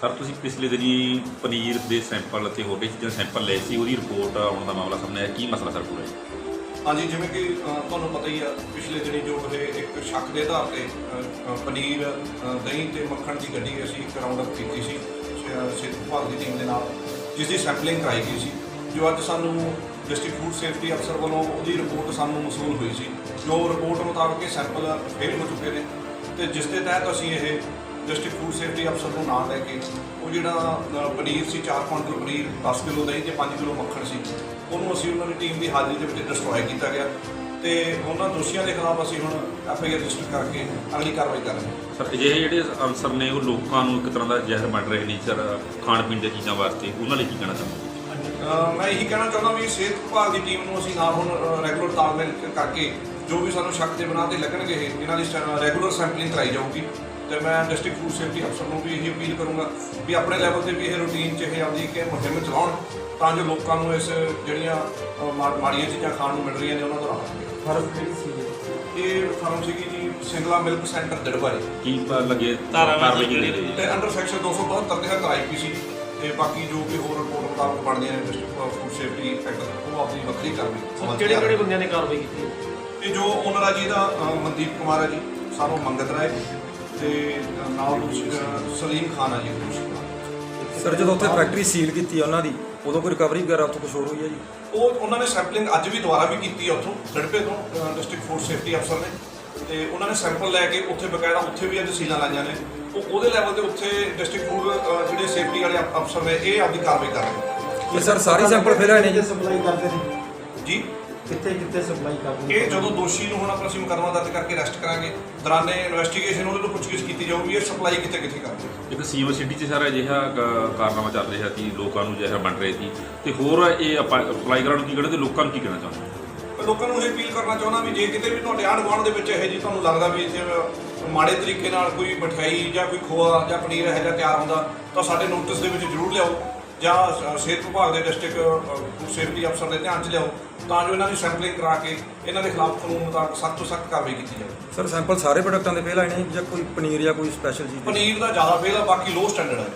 Sir ਤੁਸੀਂ ਪਿਛਲੇ ਦਿਨੀ ਪਨੀਰ ਦੇ ਸੈਂਪਲ ਅਤੇ ਹੋਰ ਵੀ ਚੀਜ਼ਾਂ ਸੈਂਪਲ ਲਏ ਸੀ ਉਹਦੀ ਰਿਪੋਰਟ ਆਉਣ ਦਾ ਮਾਮਲਾ ਸਾਹਮਣੇ ਆਇਆ। ਕੀ ਮਸਲਾ ਸਰ ਪੂਰਾ ਜੀ? ਹਾਂਜੀ ਜਿਵੇਂ ਕਿ ਅ, ਤੁਹਾਨੂੰ ਪਤਾ ਹੀ ਆ ਪਿਛਲੇ ਦਿਨੀ ਜੋ ਇਹ ਇੱਕ ਸ਼ੱਕ ਦੇ ਆਧਾਰ ਤੇ ਅ, ਅ, ਪਨੀਰ ਅ, ਦਹੀਂ ਤੇ ਮੱਖਣ ਦੀ ਗੱਡੀ ਅਸੀਂ ਇੱਕ ਰਾਉਂਡ ਅਪ ਕੀਤੀ ਸੀ ਸ- ਸਿਹਤ ਵਿਭਾਗ ਦੀ ਟੀਮ ਦੇ ਨਾਲ ਜਿਸ ਦੀ ਸੈਂਪਲਿੰਗ ਕਰਾਈ ਗਈ ਸੀ ਜੋ ਅੱਜ ਸਾਨੂੰ ਡਿਸਟ੍ਰਿਕਟ ਫੂਡ ਸੇਫਟੀ ਅਫਸਰ ਵੱਲੋਂ ਉਹਦੀ ਰਿਪੋਰਟ ਸਾਨੂੰ ਮਸੂਲ ਹੋਈ ਸੀ। ਜੋ ਰਿਪੋਰਟ ਮੁਤਾਬਕ ਇਹ ਸੈਂਪਲ ਫੇਲ ਹੋ ਚੁੱਕੇ ਨੇ ਤੇ ਜਿਸ ਦੇ ਤਹਿਤ ਅਸੀਂ ਇਹ ਡਿਸਟ੍ਰਿਕਟ ਫੂਡ ਸੇਫਟੀ ਅਫਸਰ ਨੂੰ ਨਾਲ ਲੈ ਕੇ ਉਹ ਜਿਹੜਾ ਪਨੀਰ ਸੀ 4 ਕੁਇੰਟਲ ਪਨੀਰ 10 ਕਿਲੋ ਦਹੀਂ ਤੇ 5 ਕਿਲੋ ਮੱਖਣ ਸੀ ਉਹਨੂੰ ਅਸੀਂ ਉਹਨਾਂ ਦੀ ਟੀਮ ਦੀ ਹਾਜ਼ਰੀ ਦੇ ਵਿੱਚ ਡਿਸਟਰੋਏ ਕੀਤਾ ਗਿਆ ਤੇ ਉਹਨਾਂ ਦੋਸ਼ੀਆਂ ਦੇ ਖਿਲਾਫ ਅਸੀਂ ਹੁਣ ਐਫ ਆਈ ਆਰ ਰਜਿਸਟਰ ਕਰਕੇ ਅਗਲੀ ਕਾਰਵਾਈ ਕਰ ਰਹੇ ਹਾਂ। ਸਰ ਅਜਿਹੇ ਜਿਹੜੇ ਅਫਸਰ ਨੇ ਉਹ ਲੋਕਾਂ ਨੂੰ ਇੱਕ ਤਰ੍ਹਾਂ ਦਾ ਜ਼ਹਿਰ ਵੰਡ ਰਹੇ ਨੇ ਸਰ ਖਾਣ ਪੀਣ ਦੀਆਂ ਚੀਜ਼ਾਂ ਵਾਸਤੇ। ਉਹਨਾਂ ਲਈ ਕੀ ਕਹਿਣਾ ਚਾਹੁੰਦੇ ਮੈਂ ਇਹੀ ਕਹਿਣਾ ਚਾਹੁੰਦਾ ਵੀ ਸਿਹਤ ਵਿਭਾਗ ਦੀ ਟੀਮ ਨੂੰ ਅਸੀਂ ਨਾਲ ਹੁਣ ਰੈਗੂਲਰ ਤਾਲਮੇਲ ਕਰਕੇ ਜੋ ਵੀ ਸਾਨੂੰ ਸ਼ੱਕ ਦੇ ਬਣਾ ਤੇ ਲੱਗਣਗੇ ਇਹ, ਇਹਨਾਂ ਦੀ ਰੈਗੂਲਰ ਸੈਂਪਲਿੰਗ ਕਰਾਈ ਜਾਊਗੀ। ਤੇ ਮੈਂ ਡਿਸਟ੍ਰਿਕਟ ਫੂਡ ਸੇਫਟੀ ਅਫਸਰ ਨੂੰ ਵੀ ਇਹੀ ਅਪੀਲ ਕਰੂੰਗਾ ਵੀ ਆਪਣੇ ਲੈਵਲ ਤੇ ਵੀ ਇਹ ਰੂਟੀਨ 'ਚ ਇਹ ਆਉਂਦੀ ਕਿ ਮੁਹਿੰਮ ਚਲਾਉਣ ਤਾਂ ਜੋ ਲੋਕਾਂ ਨੂੰ ਇਸ ਜਿਹੜੀਆਂ ਮਾੜੀਆਂ ਚੀਜ਼ਾਂ ਖਾਣ ਨੂੰ ਮਿਲ ਰਹੀਆਂ ਨੇ ਉਹਨਾਂ ਤੋਂ ਰਾਹਤ ਮਿਲੇ। ਫ਼ਰਕ ਕਿਹੜੀ ਸੀ? ਇਹ ਫਰਮ ਸੀਗੀ ਜੀ ਸਿੰਗਲਾ ਮਿਲਕ ਸੈਂਟਰ ਦਿੜਬਾ ਜੀ ਕੀ ਲੱਗੇ ਕਾਰਵਾਈ ਕੀਤੀ ਗਈ ਤੇ ਅੰਡਰ ਸੈਕਸ਼ਨ 272 ਦੇ ਤਹਿਤ ਆਈਪੀਸੀ ਤੇ ਬਾਕੀ ਜੋ ਵੀ ਹੋਰ ਰਿਪੋਰਟ ਮੁਤਾਬਕ ਬਣਦੀਆਂ ਨੇ ਡਿਸਟ੍ਰਿਕਟ ਫੂਡ ਸੇਫਟੀ ਐਕਟ ਉਹ ਆਪਣੀ ਵੱਖਰੀ ਕਰਨੀ ਕਿਹੜੇ ਕਿਹੜੇ ਬੰਦਿਆਂ ਨੇ ਕਾਰਵਾਈ ਕੀਤੀ? ਤੇ ਜੋ ਓਨਰ ਆ ਜੀ ਦਾ ਮਨਦੀਪ ਕੁਮਾਰ ਹੈ ਜੀ ਸਾਨੂੰ ਮੰਗਤ ਰਾਏ। ਤੇ ਨਾਲ ਅ, ਸਲੀਮ ਖਾਨ ਆ ਜੀ। ਸਰ ਜਦੋਂ ਉੱਥੇ ਫੈਕਟਰੀ ਸੀਲ ਕੀਤੀ ਆ ਉਹਨਾਂ ਦੀ ਉਦੋਂ ਕੋਈ ਰਿਕਵਰੀ ਵਗੈਰਾ ਉੱਥੋਂ ਕੁਝ ਹੋਰ ਹੋਈ ਹੈ ਜੀ? ਉਹ ਉਹਨਾਂ ਨੇ ਸੈਂਪਲਿੰਗ ਅੱਜ ਵੀ ਦੁਬਾਰਾ ਵੀ ਕੀਤੀ ਆ ਉੱਥੋਂ ਲੜਪੇ ਤੋਂ ਡਿਸਟ੍ਰਿਕਟ ਫੂਡ ਸੇਫਟੀ ਅਫਸਰ ਨੇ। ਤੇ ਉਹਨਾਂ ਨੇ ਸੈਂਪਲ ਲੈ ਕੇ ਉੱਥੇ ਬਕਾਇਦਾ ਉੱਥੇ ਵੀ ਅੱਜ ਸੀਲਾਂ ਲਾਈਆਂ ਨੇ। ਉਹ ਉਹਦੇ ਲੈਵਲ ਤੇ ਉੱਥੇ ਡਿਸਟ੍ਰਿਕਟ ਫੂਡ ਜਿਹੜੇ ਸੇਫਟੀ ਵਾਲੇ ਅਫ- ਅਫਸਰ ਨੇ ਇਹ ਆਪਦੀ ਕਾਰਵਾਈ ਕਰ ਰਹੇ ਇਹ ਸਰ ਸਾਰੇ ਸੈਂਪਲ ਫੇਲ ਆਏ ਨੇ ਜੀ? ਸਪਲਾਈ ਕਰਦੇ ਨੇ ਨੇ। ਜੀ? ਕਿੱਥੇ ਕਿੱਥੇ ਸਪਲਾਈ ਕਰਦੇ ਨੇ ਇਹ ਜਦੋਂ ਦੋਸ਼ੀ ਨੂੰ ਹੁਣ ਆਪਾਂ ਅਸੀਂ ਮੁਕੱਦਮਾ ਦਰਜ ਕਰਕੇ ਅਰੈਸਟ ਕਰਾਂਗੇ ਦੌਰਾਨੇ ਇਨਵੈਸਟੀਗੇਸ਼ਨ ਉਹਦੇ ਤੋਂ ਪੁੱਛਗਿੱਛ ਕੀਤੀ ਜਾਊਗੀ ਇਹ ਸਪਲਾਈ ਕਿੱਥੇ ਕਿੱਥੇ ਕਰਦੇ ਇੱਕ ਸੀਓ ਸਿਟੀ 'ਚ ਸਾਰਾ ਅਜਿਹਾ ਕਾਰਨਾਮਾ ਚੱਲ ਰਿਹਾ ਸੀ ਲੋਕਾਂ ਨੂੰ ਜ਼ਹਿਰ ਵੰਡ ਰਹੇ ਸੀ। ਤੇ ਹੋਰ ਇਹ ਅਪਲਾਈ ਕਰਨ ਨੂੰ ਕੀ ਕਹਿਣਾ ਤੇ ਲੋਕਾਂ ਨੂੰ ਕੀ ਕਹਿਣਾ ਚਾਹੁੰਦੇ ਲੋਕਾਂ ਨੂੰ ਇਹ ਅਪੀਲ ਕਰਨਾ ਚਾਹੁੰਦਾ ਵੀ ਜੇ ਕਿਤੇ ਵੀ ਤੁਹਾਡੇ ਆਂਢ ਗੁਆਂਢ ਦੇ ਵਿੱਚ ਇਹੋ ਜੀ ਤੁਹਾਨੂੰ ਲੱਗਦਾ ਵੀ ਇੱਥੇ ਮਾੜੇ ਤਰੀਕੇ ਨਾਲ ਕੋਈ ਮਠਿਆਈ ਜਾਂ ਕੋਈ ਖੋਆ ਜਾਂ ਪਨੀਰ ਇਹੋ ਜਿਹਾ ਤਿਆਰ ਹੁੰਦਾ ਤਾਂ ਸਾਡੇ ਨੋਟਿਸ ਦੇ ਵਿੱਚ ਜ਼ਰੂਰ ਲਿਆਓ। ਜਾਂ ਸਿਹਤ ਵਿਭਾਗ ਦੇ ਡਿਸਟ੍ਰਿਕਟ ਸੇਫਟੀ ਅਫਸਰ ਦੇ ਧਿਆਨ 'ਚ ਲਿਆਓ ਤਾਂ ਜੋ ਇਹਨਾਂ ਦੀ ਸੈਂਪਲਿੰਗ ਕਰਾ ਕੇ ਇਹਨਾਂ ਦੇ ਖਿਲਾਫ ਕਾਨੂੰਨ ਮੁਤਾਬਕ ਸਖਤ ਤੋਂ ਸਖਤ ਕਾਰਵਾਈ ਕੀਤੀ ਜਾਵੇ ਸਰ ਸੈਂਪਲ ਸਾਰੇ ਪ੍ਰੋਡਕਟਾਂ ਦੇ ਫੇਲ ਆਏ ਨੇ ਜਾਂ ਕੋਈ ਪਨੀਰ ਜਾਂ ਕੋਈ ਸਪੈਸ਼ਲ ਚੀਜ਼? ਪਨੀਰ ਦਾ ਜ਼ਿਆਦਾ ਫੇਲ ਆ ਬਾਕੀ ਲੋ ਸਟੈਂਡਰਡ ਹੈ